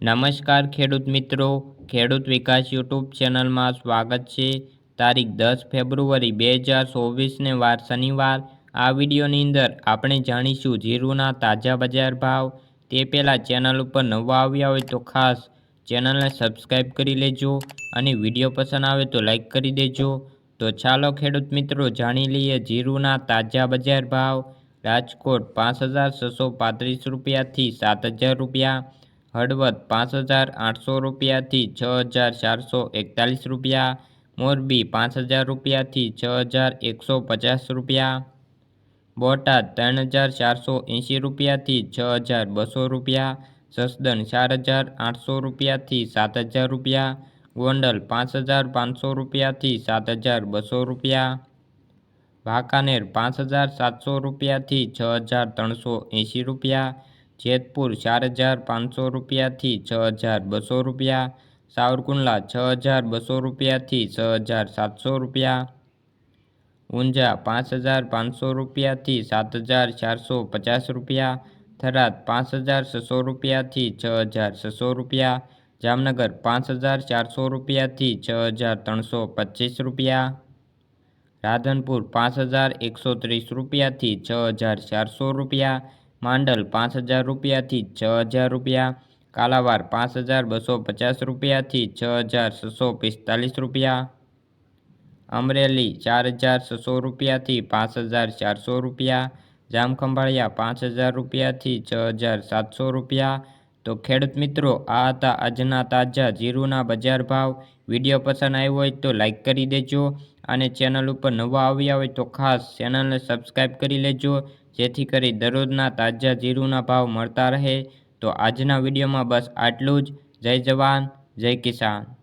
નમસ્કાર ખેડૂત મિત્રો. ખેડૂત વિકાસ યુટ્યુબ ચેનલમાં સ્વાગત છે. તારીખ દસ ફેબ્રુઆરી બે હજાર ચોવીસને વાર શનિવાર. આ વિડીયોની અંદર આપણે જાણીશું જીરુના તાજા બજાર ભાવ. તે પહેલાં ચેનલ ઉપર નવા આવ્યા હોય તો ખાસ ચેનલને સબસ્ક્રાઈબ કરી લેજો અને વીડિયો પસંદ આવે તો લાઈક કરી દેજો. તો ચાલો ખેડૂત મિત્રો જાણી લઈએ જીરુના તાજા બજાર ભાવ. રાજકોટ પાંચ હજાર છસો પાંત્રીસ રૂપિયાથી સાત હજાર રૂપિયા. હળવદ પાંચ હજાર આઠસો રૂપિયાથી છ હજાર ચારસો એકતાલીસ રૂપિયા, મોરબી પાંચ હજાર રૂપિયાથી છ હજાર એકસો પચાસ રૂપિયા, બોટાદ ત્રણ હજાર ચારસો એંશી રૂપિયાથી છ હજાર બસો રૂપિયા, જસદણ ચાર હજાર આઠસો રૂપિયાથી સાત હજાર રૂપિયા, ગોંડલ પાંચ હજાર પાંચસો રૂપિયાથી સાત હજાર બસો રૂપિયા, વાંકાનેર પાંચ હજાર સાતસો રૂપિયાથી છ હજાર ત્રણસો એંશી રૂપિયા જેતપુર ચાર હજાર પાંચસો રૂપિયાથી છ હજાર બસો રૂપિયા, સાવરકુંડલા છ હજાર બસો રૂપિયાથી છ હજાર સાતસો રૂપિયા, ઊંઝા પાંચ હજાર પાંચસો રૂપિયાથી સાત હજાર ચારસો પચાસ રૂપિયા, થરાદ પાંચ હજાર છસો રૂપિયાથી છ હજાર છસો રૂપિયા, જામનગર પાંચ હજાર ચારસો રૂપિયાથી છ હજાર ત્રણસો પચીસ રૂપિયા, રાધનપુર પાંચ હજાર એકસો ત્રીસ રૂપિયાથી છ હજાર ચારસો રૂપિયા માંડલ પાંચ હજાર રૂપિયાથી છ હજાર રૂપિયા, કાલાવાર પાંચ હજાર બસો પચાસ રૂપિયાથી છ હજાર છસો પિસ્તાલીસ રૂપિયા, અમરેલી ચાર હજાર છસો રૂપિયાથી પાંચ હજાર ચારસો રૂપિયા, જામખંભાળિયા પાંચ હજાર રૂપિયાથી છ હજાર સાતસો રૂપિયા. તો ખેડૂત મિત્રો, આ હતા આજના તાજા જીરુના બજાર ભાવ. વીડિયો પસંદ આવ્યો હોય તો લાઇક કરી દેજો અને ચેનલ ઉપર નવા આવ્યા હોય તો ખાસ ચેનલને સબસ્ક્રાઈબ કરી લેજો. જેથી કરી દરરોજના તાજા જીરુના ભાવ મળતા રહે. તો આજના વિડીયોમાં બસ આટલું જ. જય જવાન, જય કિસાન.